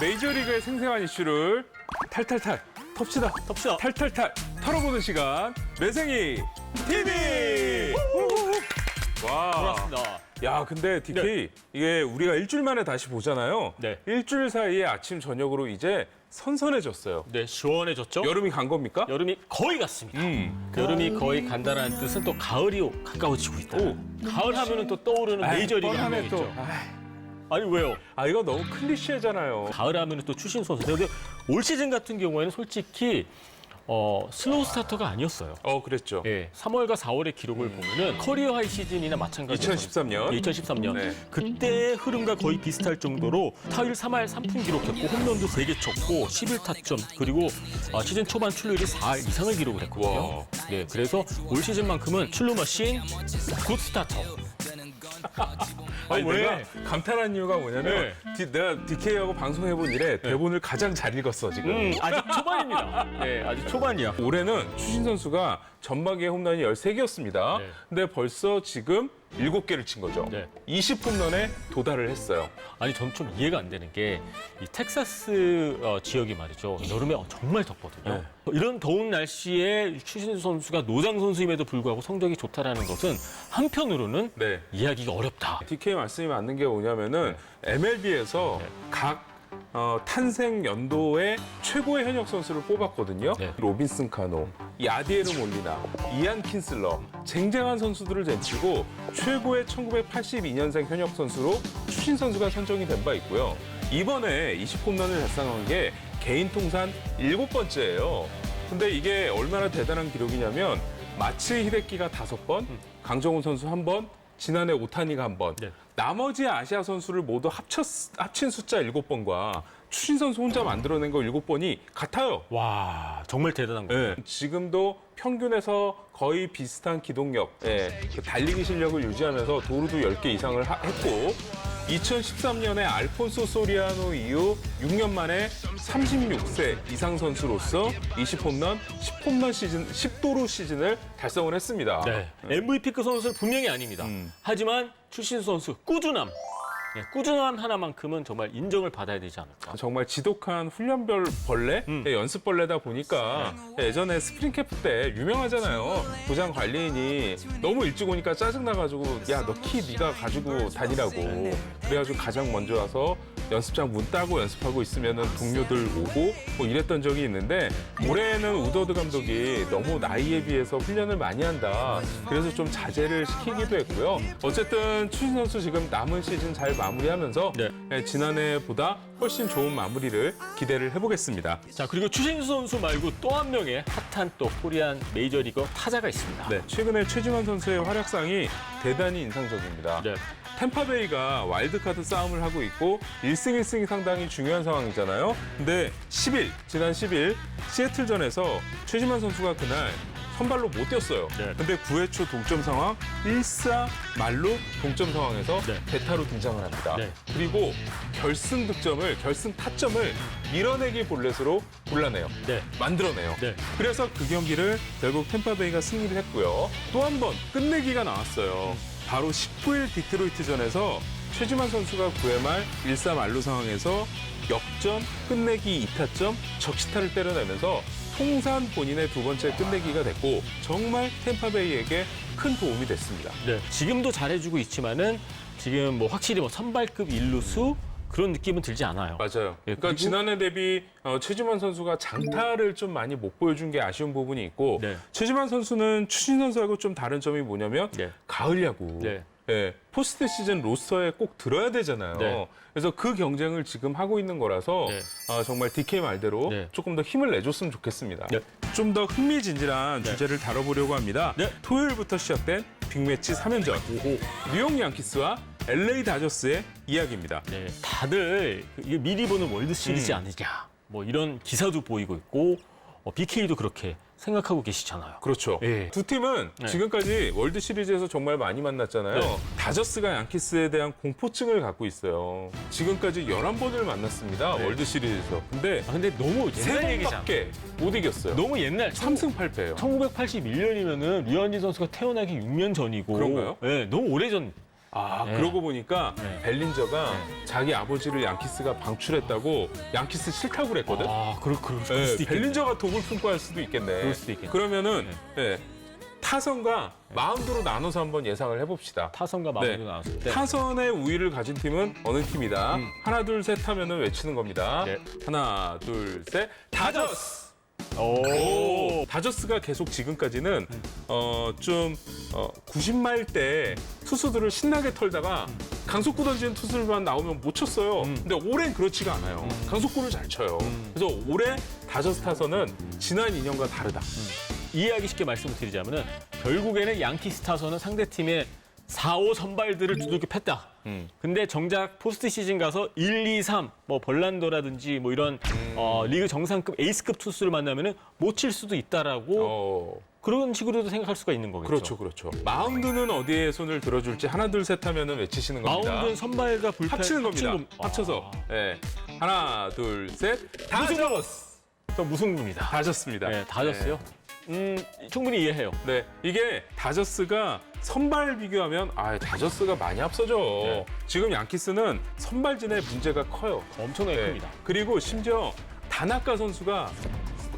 메이저리그의 생생한 이슈를 탈탈탈 텁시다 텁시다. 탈탈탈 털어보는 시간 매생이 TV 와. 반갑습니다. 야 근데 DK 이게 우리가 일주일 만에 다시 보잖아요. 네. 일주일 사이에 아침 저녁으로 이제 선선해졌어요. 네, 시원해졌죠? 여름이 간 겁니까? 여름이 거의 갔습니다. 음. 여름이 거의 간다라는 뜻은 또 가을이 가까워지고 있다. 오. 가을 하면은 또 떠오르는 아이, 메이저리그 한 뻔하네 명 또. 있죠. 아이, 아니 왜요? 아 이거 너무 클리셰잖아요. 가을 하면은 또 추신 선수. 근데 올 시즌 같은 경우에는 솔직히 어, 슬로우 스타터가 아니었어요. 어 그랬죠. 예, 3월과 4월의 기록을 보면은 커리어 하이 시즌이나 마찬가지로 2013년. 2013년 네. 그때의 흐름과 거의 비슷할 정도로 타율 3할 3푼 기록했고 홈런도 3개 쳤고 11타점 그리고 아, 시즌 초반 출루율이 4할 이상을 기록을 했거든요. 와. 네, 그래서 올 시즌만큼은 출루 머신 굿 스타터. 아니 왜? 내가 감탄한 이유가 뭐냐면 디- 내가 DK하고 방송해본 이래 대본을 가장 잘 읽었어 지금. 음, 아직 초반입니다. 네, 아직 초반이야. 올해는 추신 선수가 전반기에 홈런이 13개였습니다. 네. 근데 벌써 지금 7개를 친 거죠. 네. 20홈런에 도달을 했어요. 아니 전좀 이해가 안 되는 게 이 텍사스 어, 지역이 말이죠 여름에 어, 정말 덥거든요. 네. 이런 더운 날씨에 추신수 선수가 노장 선수임에도 불구하고 성적이 좋다라는 것은 한편으로는 네. 이해하기가 어렵다. DK 말씀이 맞는 게 뭐냐면은 MLB에서 네. 각 어, 탄생 연도의 최고의 현역 선수를 뽑았거든요. 네. 로빈슨 카노, 야디에르 몰리나, 이안 킨슬러, 쟁쟁한 선수들을 제치고 최고의 1982년생 현역 선수로 추신 선수가 선정이 된 바 있고요. 이번에 20홈런을 달성한 게 개인 통산 일곱 번째예요. 근데 이게 얼마나 대단한 기록이냐면 마츠 히데키가 다섯 번, 강정호 선수 한 번, 지난해 오타니가 한 번, 네. 나머지 아시아 선수를 모두 합쳤, 합친 숫자 일곱 번과 추신 선수 혼자 만들어낸 거 일곱 번이 같아요. 와 정말 대단한 거예요. 예, 지금도 평균에서 거의 비슷한 기동력, 예, 그 달리기 실력을 유지하면서 도루도 10개 이상을 하- 했고 2013년에 알폰소 소리아노 이후 6년 만에 36세 이상 선수로서 20홈런, 10홈런 시즌, 10도루 시즌을 달성을 했습니다. 네. MVP급 선수는 분명히 아닙니다. 음. 하지만 추신수 선수 꾸준함, 네, 꾸준함 하나만큼은 정말 인정을 받아야 되지 않을까. 정말 지독한 훈련별 벌레, 음. 예, 연습 벌레다 보니까 예전에 스프링 캠프 때 유명하잖아요. 부장 관리인이 너무 일찍 오니까 짜증 나가지고 야 너 키 네가 가지고 다니라고. 그래가지고 가장 먼저 와서 연습장 문 따고 연습하고 있으면은 동료들 오고 뭐 이랬던 적이 있는데 올해는 우더드 감독이 너무 나이에 비해서 훈련을 많이 한다. 그래서 좀 자제를 시키기도 했고요. 어쨌든 추신 선수 지금 남은 시즌 잘 마무리하면서 네. 예, 지난해보다 훨씬 좋은 마무리를 기대를 해보겠습니다. 자 그리고 추신수 선수 말고 또 한 명의 핫한 또 코리안 메이저리거 타자가 있습니다. 네, 최근에 최지만 선수의 활약상이 대단히 인상적입니다. 네. 템파베이가 와일드카드 싸움을 하고 있고 1승 1승이 상당히 중요한 상황이잖아요. 근데 10일, 지난 10일 시애틀전에서 최지만 선수가 그날 선발로 못 뛰었어요. 네. 근데 9회 초 동점 상황 1사 말로 동점 상황에서 네. 대타로 등장을 합니다. 네. 그리고 결승 득점을 결승 타점을 밀어내기 볼넷으로 골라내요. 네. 만들어내요. 네. 그래서 그 경기를 결국 템파베이가 승리를 했고요. 또 한 번 끝내기가 나왔어요. 바로 19일 디트로이트전에서 최지만 선수가 9회 말1-3 말루 상황에서 역전, 끝내기 2타점, 적시타를 때려내면서 통산 본인의 두 번째 끝내기가 됐고 정말 템파베이에게 큰 도움이 됐습니다. 네. 지금도 잘해주고 있지만은 지금 뭐 확실히 뭐 선발급 일루수 그런 느낌은 들지 않아요. 맞아요. 예, 그러니까 그리고- 지난해 대비 어, 최지만 선수가 장타를 좀 많이 못 보여준 게 아쉬운 부분이 있고 네. 최지만 선수는 추신 선수하고 좀 다른 점이 뭐냐면 네. 가을 야구. 네. 예, 포스트 시즌 로스터에 꼭 들어야 되잖아요. 네. 그래서 그 경쟁을 지금 하고 있는 거라서 네. 아, 정말 DK 말대로 네. 조금 더 힘을 내줬으면 좋겠습니다. 네. 좀 더 흥미진진한 주제를 다뤄보려고 합니다. 네. 토요일부터 시작된 빅매치 3연전. 뉴욕 양키스와 LA 다저스의 이야기입니다. 네, 다들 그 이게 미리 보는 월드 시리즈 음. 아니냐. 뭐 이런 기사도 보이고 있고 어, BK도 그렇게 생각하고 계시잖아요. 그렇죠. 예. 두 팀은 네. 지금까지 월드 시리즈에서 정말 많이 만났잖아요. 네. 다저스가 양키스에 대한 공포증을 갖고 있어요. 지금까지 11번을 만났습니다. 네. 월드 시리즈에서. 근데 아, 근데 너무 세 옛날 얘기잖아. 번밖에 못 이겼어요. 너무 옛날 3승 8패예요. 1981년이면은 류현진 선수가 태어나기 6년 전이고 그런가요? 네, 너무 오래전 아 네. 그러고 보니까 네. 벨린저가 자기 아버지를 양키스가 방출했다고 양키스 싫다고 그랬거든. 아, 그럴, 그럴, 그럴 네, 수도 있겠네. 벨린저가 독을 품고 할 수도 있겠네. 그럴 수도 있겠네. 그러면은 네, 타선과 마운드로 나눠서 한번 예상을 해봅시다. 타선과 마무리가 나왔을 때. 타선의 우위를 가진 팀은 어느 팀이다. 음. 하나 둘 셋 하면은 외치는 겁니다. 네. 하나 둘 셋. 다저스. 오. 오, 다저스가 계속 지금까지는 어, 좀 어, 90마일 때 투수들을 신나게 털다가 강속구 던지는 투수들만 나오면 못 쳤어요. 근데 올해는 그렇지가 않아요. 강속구를 잘 쳐요. 그래서 올해 다저스 타선은 지난 2년과 다르다. 이해하기 쉽게 말씀을 드리자면은 결국에는 양키스 타선은 상대 팀의 4, 5 선발들을 두들겨 팼다. 음. 근데 정작 포스트 시즌 가서 1, 2, 3, 뭐 벌란도라든지 뭐 이런 음. 어, 리그 정상급 에이스급 투수를 만나면은 못 칠 수도 있다라고 어, 그런 식으로도 생각할 수가 있는 거겠죠. 그렇죠, 그렇죠. 마운드는 어디에 손을 들어줄지 하나 둘 셋 하면은 외치시는 겁니다. 마운드는 선발과 불펜 합치는 겁니다. 겁- 합쳐서. 아, 예. 하나, 둘, 셋. 다저스. 또 무승부입니다. 다저스입니다. 네, 다 졌어요. 음, 충분히 이해해요. 네, 이게 다저스가 선발 비교하면 아 다저스가 많이 앞서죠. 네. 지금 양키스는 선발진의 문제가 커요. 엄청나게 네. 큽니다. 그리고 심지어 다나카 선수가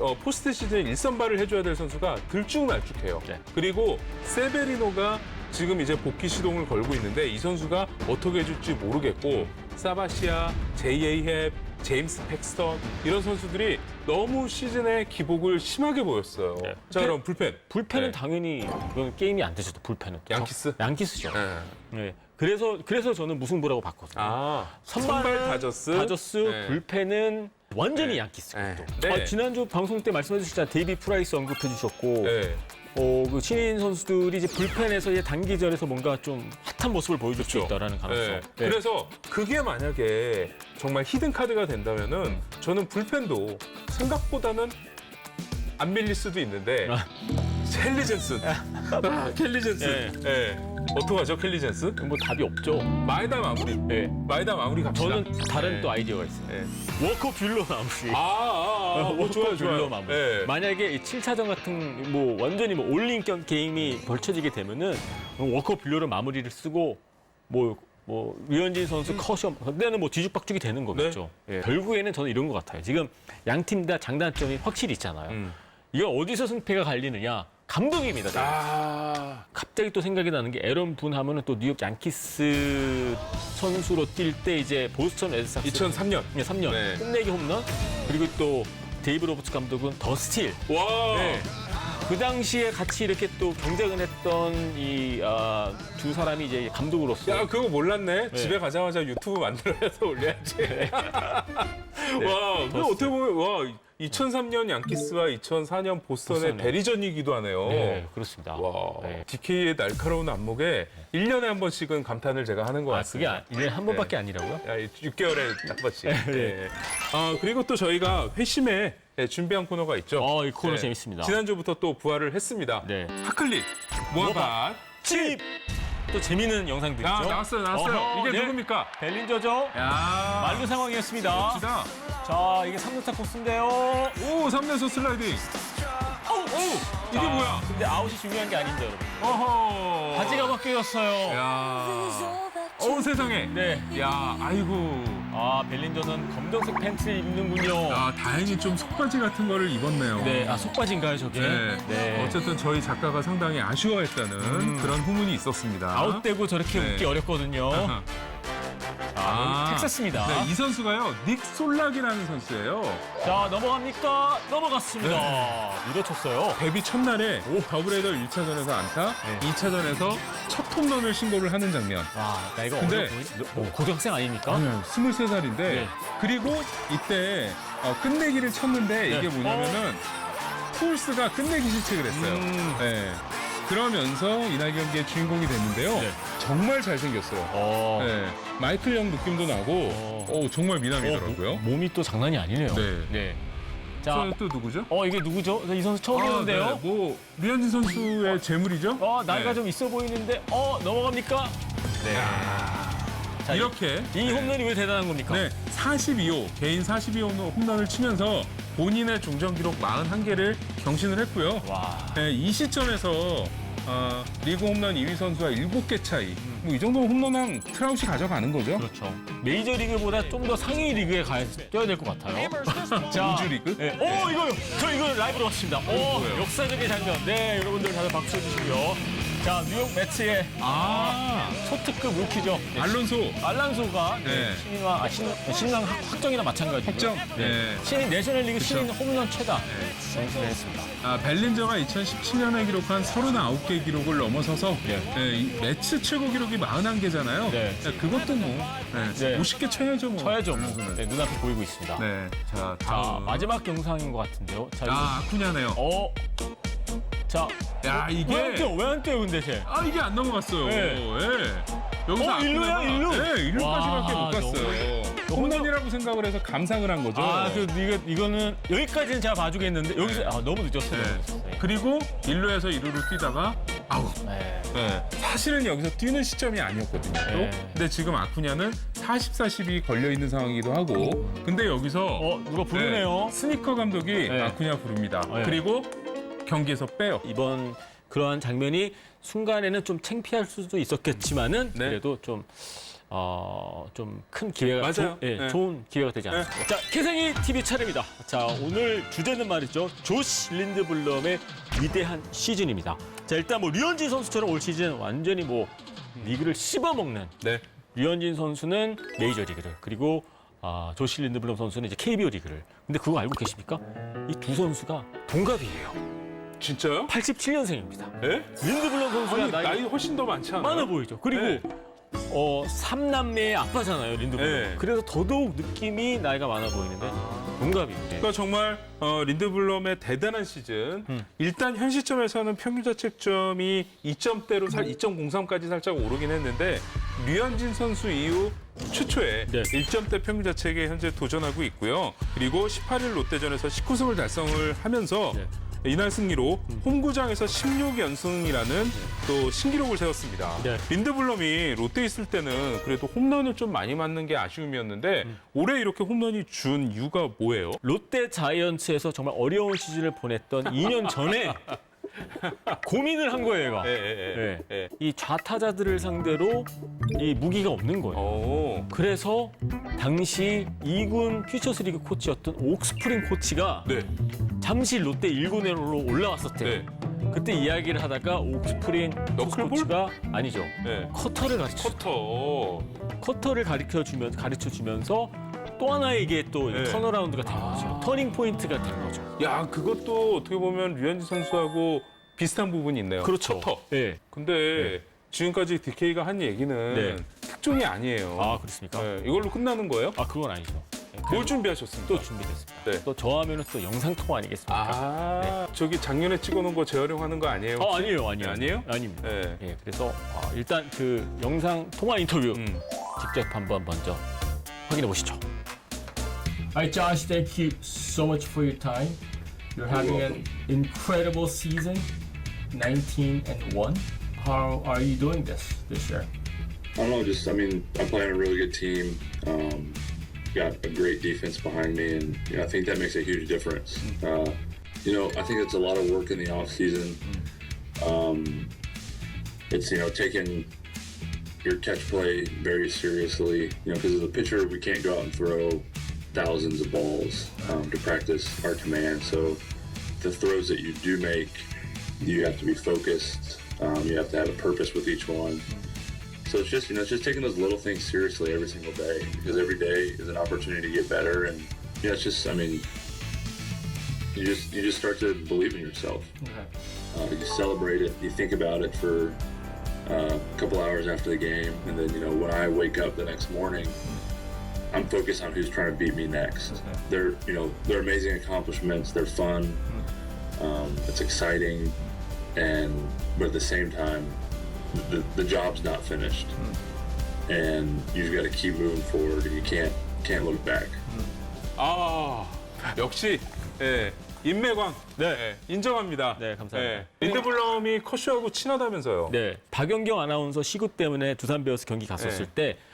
어, 포스트 시즌 1선발을 해줘야 될 선수가 들쭉날쭉해요. 네. 그리고 세베리노가 지금 이제 복귀 시동을 걸고 있는데 이 선수가 어떻게 해줄지 모르겠고 사바시아, 제이에이 헵, 제임스 팩스턴 이런 선수들이 너무 시즌에 기복을 심하게 보였어요. 네. 자 그럼 불펜. 불펜은 네. 당연히 이건 게임이 안 되죠. 또 불펜은. 또. 양키스? 양키스죠. 네. 네. 그래서 그래서 저는 무승부라고 봤거든요. 아 선발, 다저스, 다저스, 네. 불펜은 완전히 네. 양키스고 네. 또. 네. 아, 지난주 방송 때 말씀해 주셨잖아요. 데이비 프라이스 언급해 주셨고 네. 어, 그 신인 선수들이 이제 불펜에서 이제 단기전에서 뭔가 좀 핫한 모습을 보여줄 수 그렇죠. 있다라는 가능성. 네. 네. 그래서 그게 만약에 정말 히든 카드가 된다면은 저는 불펜도 생각보다는 안 밀릴 수도 있는데 아. 켈리 젠슨, 아, 켈리 젠슨, 네. 어떡하죠, 켈리 젠슨? 뭐 답이 없죠. 마에다 마무리, 네. 마에다 마무리 갑시다. 저는 다른 네. 또 아이디어가 있어요. 네. 워커 뷰러 마무리. 아, 아, 아, 뭐 좋아요, 좋아요. 뷰러 마무리. 네. 만약에 이 7차전 같은 뭐 완전히 뭐 올림격 게임이 벌쳐지게 되면은 워커 뷰러를 마무리를 쓰고 뭐. 뭐 류현진 선수 컷이요. 그때는 뭐 뒤죽박죽이 되는 거겠죠. 예. 결국에는 저는 이런 것 같아요. 지금 양 팀 다 장단점이 확실히 있잖아요. 음. 이게 어디서 승패가 갈리느냐? 감독입니다. 지금. 아, 갑자기 또 생각이 나는 게 에런 분 하면은 또 뉴욕 양키스 선수로 뛸 때 이제 보스턴 레드삭스 2003년. 네, 3년 네. 끝내기 홈런 그리고 또 데이브 로버츠 감독은 더 스틸 와, 네. 그 당시에 같이 이렇게 또 경쟁을 했던 이 두 사람이 이제 감독으로서 야 그거 몰랐네. 집에 가자마자 유튜브 만들어서 올려야지. 와, 그 어떻게 보면 와 2003년 양키스와 2004년 보스턴의 보스턴의- 대리전이기도 하네요. 네, 그렇습니다. 와, 네. DK의 날카로운 안목에 1년에 한 번씩은 감탄을 제가 하는 것 아, 그게 같습니다. 아- 1년에 한 번밖에 아니라고요? 야, 6개월에 한 번씩. 네. 네. 아, 그리고 또 저희가 회심에 네, 준비한 코너가 있죠. 어, 이 코너 재밌습니다. 지난주부터 또 부활을 했습니다. 네. 하클릿, 모아ባት. 칩! 또 재미있는 영상도 야, 있죠? 나왔어요, 나왔어요. 어허, 이게 네. 누굽니까? 벨린저죠? 야, 만루 상황이었습니다. 멋지다. 자, 이게 3루타 코스인데요. 오, 3루수 슬라이딩. 오, 오, 이게 자, 뭐야? 근데 아웃이 중요한 게 아닌데, 여러분. 어허. 바지가 바뀌었어요. 야. 어 세상에. 네. 야, 아이고. 아, 벨린저는 검정색 팬츠를 입는군요. 아, 다행히 좀 속바지 같은 거를 입었네요. 네, 아, 속바지인가요, 저게? 네. 어쨌든 저희 작가가 상당히 아쉬워했다는 그런 후문이 있었습니다. 아웃되고 저렇게 네. 웃기 어렵거든요. 아, 텍사스입니다. 네, 이 선수가요, 닉 솔락이라는 선수예요. 자, 넘어갑니까? 넘어갔습니다. 네. 밀어쳤어요. 데뷔 첫날에 더블헤더 1차전에서 안타, 네. 2차전에서 첫 홈런을 신고를 하는 장면. 와, 나이가 근데- 어려 보이지? 어, 고등학생 아닙니까? 아니요, 23살인데 네. 그리고 이때 어, 끝내기를 쳤는데 이게 네. 뭐냐면은 푸울스가 끝내기 실책을 했어요. 음. 네. 그러면서 이날 경기의 주인공이 됐는데요. 네. 정말 잘생겼어요. 어. 네. 마이클 형 느낌도 나고 어. 오, 정말 미남이더라고요. 어, 모- 몸이 또 장난이 아니네요. 네. 자, 저또 누구죠? 어, 이게 누구죠? 이 선수 처음 아, 보는데요. 네. 뭐 류현진 선수의 재물이죠? 어, 나이가 네. 좀 있어 보이는데, 어, 넘어갑니까? 네. 자, 이- 이렇게 이 홈런이 왜 대단한 겁니까? 네, 42호 개인 42호 홈런을 치면서 본인의 종전 기록 41개를 경신을 했고요. 와. 네, 이 시점에서 어, 리그 홈런 2위 선수와 7개 차이. 뭐 이 정도면 홈런왕 트라우시 가져가는 거죠. 그렇죠. 메이저 리그보다 좀 더 상위 리그에 가야 뛰어야 될 것 같아요. 자, 우주 리그? 네. 오 이거 저 이거 라이브로 봤습니다. 오 뭐예요? 역사적인 장면. 네 여러분들 다들 박수 해주시고요. 자 뉴욕 매츠의 아, 초특급 루키죠. 네, 알론소. 알란소가 네. 신인왕 아, 신, 신인왕 확정이나 마찬가지고요. 확정? 네. 네. 신인 내셔널리그 신인 홈런 최다 정신을 했습니다. 아, 벨린저가 2017년에 기록한 39개 기록을 넘어서서 네. 네, 이 매치 최고 기록이 41개잖아요. 네. 그것도 뭐 네, 네. 50개 쳐야죠 뭐. 쳐야죠. 뭐. 알론소는. 네, 눈앞에 보이고 있습니다. 네. 자, 자 다음. 마지막 영상인 것 같은데요. 자, 이거- 아, 아쿠냐네요. 어. 자, 야, 이게 왜안 뛰어? 왜안 뛰어, 근데 쟤? 아, 이게 안 넘어갔어요. 네. 예. 여기서 어, 일루야, 일루? 네, 일루까지밖에 와, 못 갔어요. 홈런이라고 생각을 해서 감상을 한 거죠. 아, 그 이거 이거는 여기까지는 제가 봐주겠는데 여기서 네. 아, 너무 늦었어요. 네. 늦었어요. 그리고 일루에서 이루로 뛰다가 아우. 네. 네. 사실은 여기서 뛰는 시점이 아니었거든요. 네. 근데 지금 아쿠냐는 40, 40이 걸려 있는 상황이기도 하고. 근데 여기서 어, 누가 부르네요. 네, 스니커 감독이 네. 아쿠냐 부릅니다. 네. 그리고 경기에서 빼요. 이번 그러한 장면이 순간에는 좀 창피할 수도 있었겠지만은 네. 그래도 좀 어, 좀 큰 기회가 맞아요. 조- 예, 네. 좋은 기회가 되지 않았을까. 자, 캐생이 TV 차례입니다. 자, 오늘 주제는 말이죠. 조시 린드블럼의 위대한 시즌입니다. 자, 일단 뭐 류현진 선수처럼 올 시즌 완전히 뭐 리그를 씹어먹는 네. 류현진 선수는 메이저 리그를 그리고 아, 조시 린드블럼 선수는 이제 KBO 리그를. 근데 그거 알고 계십니까? 이 두 선수가 동갑이에요. 진짜요? 87년생입니다. 네? 린드블럼 선수가 아니, 나이 나이 훨씬 더 많지 않아요? 많아 보이죠. 그리고 네. 어, 삼남매의 아빠잖아요, 린드블럼. 네. 그래서 더더욱 느낌이 나이가 많아 보이는데 동갑인데. 그러니까 정말 어, 린드블럼의 대단한 시즌. 음. 일단 현 시점에서는 평균 자책점이 2점대로 살 2.03까지 살짝 오르긴 했는데 류현진 선수 이후 최초의 네. 1점대 평균 자책에 현재 도전하고 있고요. 그리고 18일 롯데전에서 19승을 달성을 하면서 네. 이날 승리로 음. 홈구장에서 16연승이라는 또 신기록을 세웠습니다. 네. 린드블럼이 롯데 있을 때는 그래도 홈런을 좀 많이 맞는 게 아쉬움이었는데 음. 올해 이렇게 홈런이 준 이유가 뭐예요? 롯데 자이언츠에서 정말 어려운 시즌을 보냈던 2년 전에 고민을 한 거예요, 얘가. 예, 예, 네. 예. 예. 이 좌타자들을 상대로 이 무기가 없는 거예요. 오. 그래서 당시 2군 퓨처스리그 코치였던 옥스프링 코치가 네. 잠시 롯데 1군으로 올라왔었대요. 네. 그때 이야기를 하다가 옥스프링 너클볼? 코치가 아니죠. 네. 커터를 가르쳐 커터. 커터를 가르쳐 주면 가르쳐 주면서 또 하나에게 또 네. 턴어라운드가 된 거죠. 터닝 포인트가 된 거죠. 야, 그것도 어떻게 보면 류현진 선수하고 비슷한 부분이 있네요. 그렇죠. 커터. 네. 근데 지금까지 DK가 한 얘기는 네. 특종이 아니에요. 아 그렇습니까? 네, 이걸로 끝나는 거예요? 아 그건 아니죠. 네, 뭘 준비하셨습니까? 또 준비됐습니다. 네. 또 저하면은 또 영상 통화 아니겠습니까? 아, 저기 작년에 찍어놓은 거 재활용하는 거 아니에요? 어 혹시? 아니에요, 아니에요, 아니에요? 아닙니다. 네. 예, 그래서 아, 일단 그 영상 통화 인터뷰 음. 직접 한번 먼저 확인해 보시죠. Hi Josh, thank you so much for your time. You're having an incredible season, 19 and 1. How are you doing this this year? I don't know. Just I mean, I'm playing a really good team. Um, got a great defense behind me, and you know, I think that makes a huge difference. Uh, you know, I think it's a lot of work in the off season. Um, it's you know taking your catch play very seriously. You know, because as a pitcher, we can't go out and throw thousands of balls um, to practice our command. So the throws that you do make, you have to be focused. Um, you have to have a purpose with each one. So it's just you know it's just taking those little things seriously every single day because every day is an opportunity to get better and yeah it's just I mean you just you just start to believe in yourself. Uh, you celebrate it. You think about it for uh, a couple hours after the game, and then you know when I wake up the next morning, I'm focused on who's trying to beat me next. They're you know they're amazing accomplishments. They're fun. Um, it's exciting, and but at the same time, the, the job's not finished, and you've got to keep moving forward, and you can't can't look back. 아, 역시 예, 인매광. 네. 예, 인정합니다. 네, 감사합니다. 예, 린드블럼이 커쇼하고 친하다면서요? 네, 박연경 아나운서 시구 때문에 두산 베어스 경기 갔었을 네. 때 막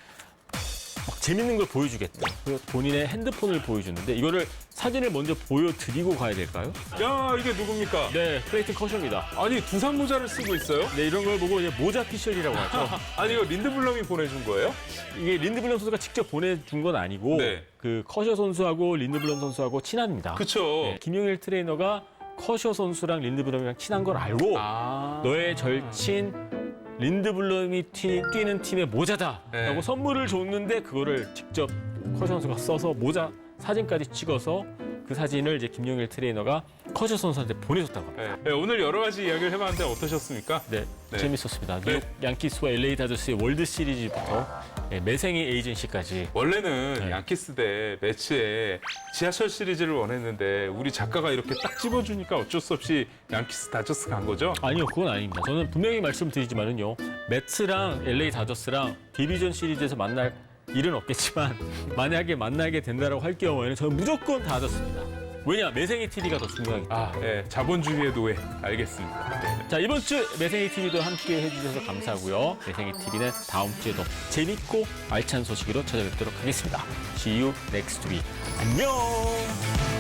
재밌는 걸 보여주겠다. 그래서 본인의 핸드폰을 보여주는데 이거를 사진을 먼저 보여드리고 가야 될까요? 야 이게 누굽니까? 네, 플레이튼 커쇼입니다. 아니 두산 모자를 쓰고 있어요? 네, 이런 걸 보고 이제 모자 피셜이라고 하죠. 아니 이거 린드블럼이 보내준 거예요? 이게 린드블럼 선수가 직접 보내준 건 아니고 네. 그 커쇼 선수하고 린드블럼 선수하고 친합니다. 그쵸. 네, 김용일 트레이너가 커쇼 선수랑 린드블럼이랑 친한 걸 알고 아 너의 절친 린드블럼이 튀, 뛰는 팀의 모자다라고 네. 선물을 줬는데 그거를 직접 커쇼 선수가 써서 모자 사진까지 찍어서 그 사진을 이제 김용일 트레이너가 커쇼 선수한테 보내줬다고 합니다. 네. 네, 오늘 여러 가지 이야기를 해봤는데 어떠셨습니까? 네, 네. 재밌었습니다. 네. 뉴욕 양키스와 LA 다저스의 월드 시리즈부터 예, 매생이 에이전시까지 원래는 네. 양키스 대 매치에 지하철 시리즈를 원했는데 우리 작가가 이렇게 딱 집어주니까 어쩔 수 없이 양키스 다저스 간 거죠? 아니요, 그건 아닙니다. 저는 분명히 말씀드리지만은요, 매츠랑 LA 다저스랑 디비전 시리즈에서 만날 일은 없겠지만 만약에 만나게 된다라고 할 경우에는 저는 무조건 다저스입니다. 왜냐, 매생이 TV가 더 중요하기 때문에. 아, 네. 자본주의의 노예. 알겠습니다. 네. 자, 이번 주 매생이 TV도 함께 해주셔서 감사하고요. 매생이 TV는 다음 주에 더 재밌고 알찬 소식으로 찾아뵙도록 하겠습니다. See you next week. 안녕!